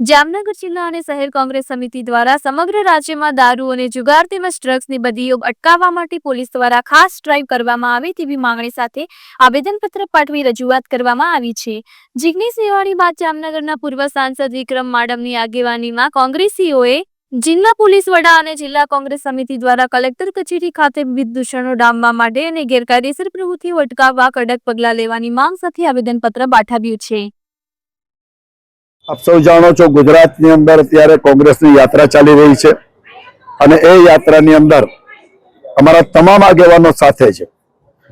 જામનગર જિલ્લા અને શહેર કોંગ્રેસ સમિતિ દ્વારા સમગ્ર રાજ્યમાં દારૂ અને જુગાર તેમજ ડ્રગ્સની બદીઓ અટકાવવા માટે પોલીસ દ્વારા ખાસ ડ્રાઈવ કરવામાં આવે તેવી માંગણી સાથે આવેદનપત્ર પાઠવી રજૂઆત કરવામાં આવી છે. જિગ્નેશ મેવાણી બાદ જામનગરના પૂર્વ સાંસદ વિક્રમ માડમની આગેવાનીમાં કોંગ્રેસીઓએ જિલ્લા પોલીસ વડા અને જિલ્લા કોંગ્રેસ સમિતિ દ્વારા કલેક્ટર કચેરી ખાતે વિવિધ દૂષણો ડામવા માટે અને ગેરકાયદેસર પ્રવૃત્તિઓ અટકાવવા કડક પગલાં લેવાની માંગ સાથે આવેદનપત્ર પાઠવ્યું છે. આપ સૌ જાણો છો ગુજરાતની અંદર અત્યારે કોંગ્રેસની યાત્રા ચાલી રહી છે. અને એ યાત્રાની અંદર અમારા તમામ આગેવાનો સાથે છે.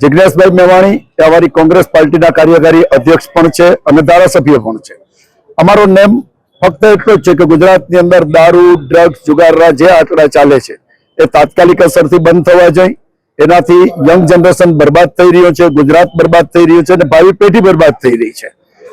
જિજ્ઞેશભાઈ મેવાણી એ અમારી કોંગ્રેસ પાર્ટીના કાર્યકારી અધ્યક્ષ પણ છે અને ધારાસભ્ય પણ છે. અમારો નેમ ફક્ત એટલો જ છે કે ગુજરાતની અંદર દારૂ ડ્રગ્સ જુગારરા જે આંકડા ચાલે છે, એ તાત્કાલિક અસરથી બંધ થવા જાય. એનાથી યંગ જનરેશન બરબાદ થઈ રહ્યો છે, ગુજરાત બરબાદ થઈ રહ્યું છે અને ભાવિ પેઢી બરબાદ થઈ રહી છે.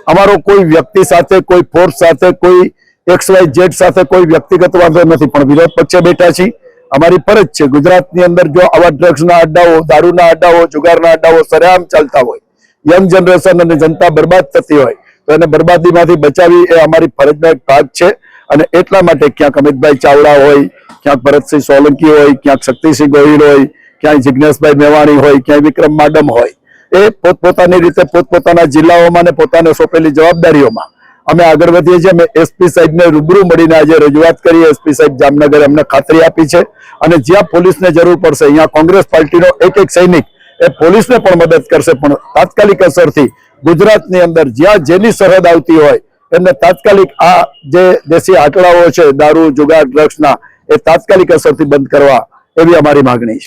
અમારો કોઈ વ્યક્તિ સાથે, કોઈ ફોર્સ સાથે, કોઈ એક્સ વાય ઝેડ સાથે કોઈ વ્યક્તિગત વાંધો નથી. પણ વિરોધ પક્ષે બેઠા છીએ. અમારી ફરજ છે ગુજરાતની અંદર જો આવા ડ્રગ્સના અડ્ડાઓ, દારૂના અડ્ડાઓ, જુગારના અડ્ડાઓ સરેઆમ ચાલતા હોય યંગ જનરેશન અને જનતા બરબાદ થતી હોય, તો એને બરબાદીમાંથી બચાવી એ અમારી ફરજનો એક ભાગ છે. અને એટલા માટે ક્યાંક અમિતભાઈ ચાવડા હોય, ક્યાંક ભરતસિંહ સોલંકી હોય, ક્યાંક શક્તિસિંહ ગોહિલ હોય, ક્યાંય જિજ્ઞેશભાઈ મેવાણી હોય, ક્યાંય વિક્રમ માડમ હોય એ પોતપોતાની રીતે પોતપોતાના જિલ્લાઓમાં ને પોતાને સોંપેલી જવાબદારીઓમાં. અમે આગળ વધીએ છીએ. અમે એસપી સાહેબને રૂબરૂ મળીને આજે રજૂઆત કરી એસપી સાહેબ જામનગર અમને ખાતરી આપી છે. અને જ્યાં પોલીસને જરૂર પડશે, અહીંયા કોંગ્રેસ પાર્ટીનો એક એક સૈનિક એ પોલીસને પણ મદદ કરશે. પણ તાત્કાલિક અસરથી ગુજરાતની અંદર જ્યાં જેની સરહદ આવતી હોય, એમને તાત્કાલિક આ જે દેશી આંકડાઓ છે, દારૂ, જુગાર, ડ્રગ્સના, એ તાત્કાલિક અસરથી બંધ કરવા એવી અમારી માગણી છે.